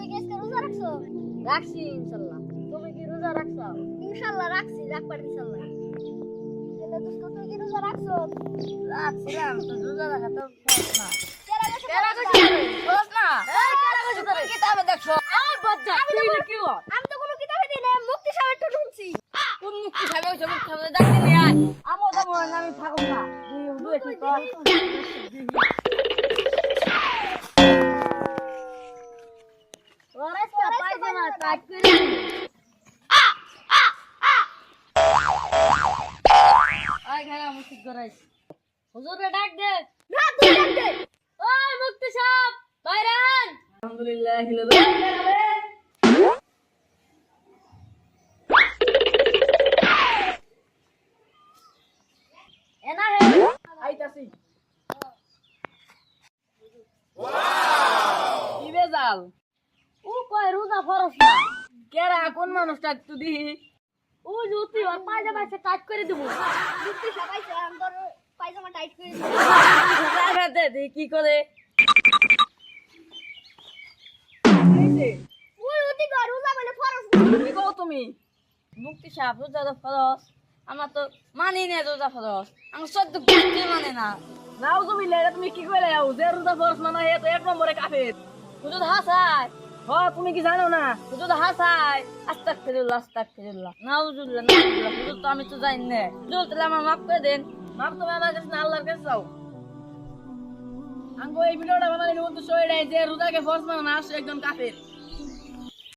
রাখছো রাখছি ইনশাল্লাহ। তুমি কি রোজা রাখছো? ইনশাল্লাহ রাখছি রাখবার ইনশাল্লাহ। তাহলে দোস্ত তুই কি রোজা রাখছো? রাখছিলাম তো রোজা রাখা তো না। কেরা কেরা কইছে সহজ না। তুমি কিতাবে দেখছ? আমার বাচ্চা তুই না কি হল আমি তো কোনো কিতাবে দিই না মুক্তি সাহেবের তো শুনছি কোন মুক্তি খাবে ওই মুক্তি খাবে ডাকতে নিয়ে আয়। আমো তো আমি থাকুম না। তুই দুই কি হুজুরে ডাক দে। না তুই ডাক দে। ওই মুক্তি সাহেব বাইরে আন। আলহামদুলিল্লাহ এনা হে। আইতাছি। কি বেজাল ও রোজা ফরস না কেরা কোন মানুষটা একটু দিহি ও জুতি ওর পায়জামা সে কাট করে দেবো। মুক্তি সাহেব আইছে আমি পায়জামা টাইট করে দে দেখি কি করে? কও তুমি? মুক্তি সাহেব রোজা তো ফরস আমার তো মানি না রোজা ফরস আমার সদ্য কুস্তি মানে না। নাও তুমি লেরা তুমি কি কইলে? যাও যে রোজা ফরস মানে হে তো এক নম্বরে কাফের। হুজুর হাসায় হ, তুমি কি জানো না? হুজুর আস্তাক আস্তাগফিরুল্লাহ না নাউজুবিল্লাহ না হুজুর তো আমি তো জানি না। হুজুর তাহলে আমার মাফ করে দেন। মাফ তুমি আমার কাছে না, আল্লাহর কাছে যাও আঙ্গো, এই ভিডিওটা বানানোর উদ্দেশ্য এটাই যে রোজাকে ফোর্স মানে না আসে একজন কাফের।